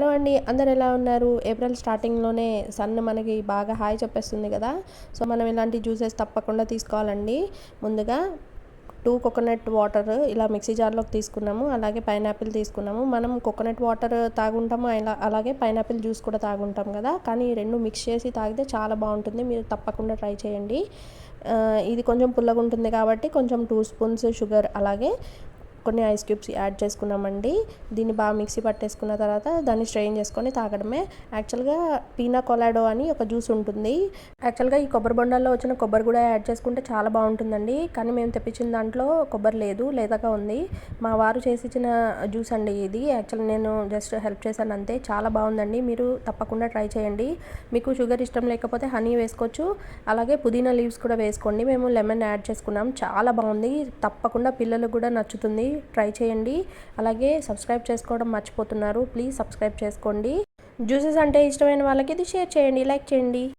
Hello అండి. అందరు ఎలా ఉన్నారు? ఏప్రిల్ స్టార్టింగ్లోనే సన్ మనకి బాగా హాయ్ చెప్పేస్తుంది కదా. సో మనం ఇలాంటి జ్యూసెస్ తప్పకుండా తీసుకోవాలండి. ముందుగా టూ కోకోనట్ వాటర్ ఇలా మిక్సీ జార్లోకి తీసుకున్నాము. అలాగే పైనాపిల్ తీసుకున్నాము. మనం కోకోనట్ వాటర్ తాగుంటాము. ఇలా అలాగే పైనాపిల్ జ్యూస్ కూడా తాగుంటాం కదా. కానీ ఈ రెండు మిక్స్ చేసి తాగితే చాలా బాగుంటుంది. మీరు తప్పకుండా ట్రై చేయండి. ఇది కొంచెం పుల్లగా ఉంటుంది కాబట్టి కొంచెం టూ స్పూన్స్ షుగర్ అలాగే కొన్ని ఐస్ క్యూబ్స్ యాడ్ చేసుకున్నామండి. దీన్ని బాగా మిక్సీ పట్టేసుకున్న తర్వాత దాన్ని స్ట్రెయిన్ చేసుకొని తాగడమే. యాక్చువల్గా పీనా కొలాడో అని ఒక జ్యూస్ ఉంటుంది. యాక్చువల్గా ఈ కొబ్బరి బొండాల్లో వచ్చిన కొబ్బరి కూడా యాడ్ చేసుకుంటే చాలా బాగుంటుందండి. కానీ మేము తెప్పించిన దాంట్లో కొబ్బరి లేదు లేదగా ఉంది. మా వారు చేసి ఇచ్చిన జ్యూస్ అండి ఇది. యాక్చువల్ నేను జస్ట్ హెల్ప్ చేశాను అంతే. చాలా బాగుందండి. మీరు తప్పకుండా ట్రై చేయండి. మీకు షుగర్ ఇష్టం లేకపోతే హనీ వేసుకోవచ్చు. అలాగే పుదీనా లీవ్స్ కూడా వేసుకోండి. మేము లెమన్ యాడ్ చేసుకున్నాం. చాలా బాగుంది. తప్పకుండా పిల్లలకు కూడా నచ్చుతుంది. ట్రై చేయండి. అలాగే సబ్స్క్రైబ్ చేసుకోవడం మర్చిపోతున్నారు. ప్లీజ్ సబ్స్క్రైబ్ చేసుకోండి. జ్యూసెస్ అంటే ఇష్టమైన వాళ్ళకి ఇది షేర్ చేయండి లైక్ చేయండి.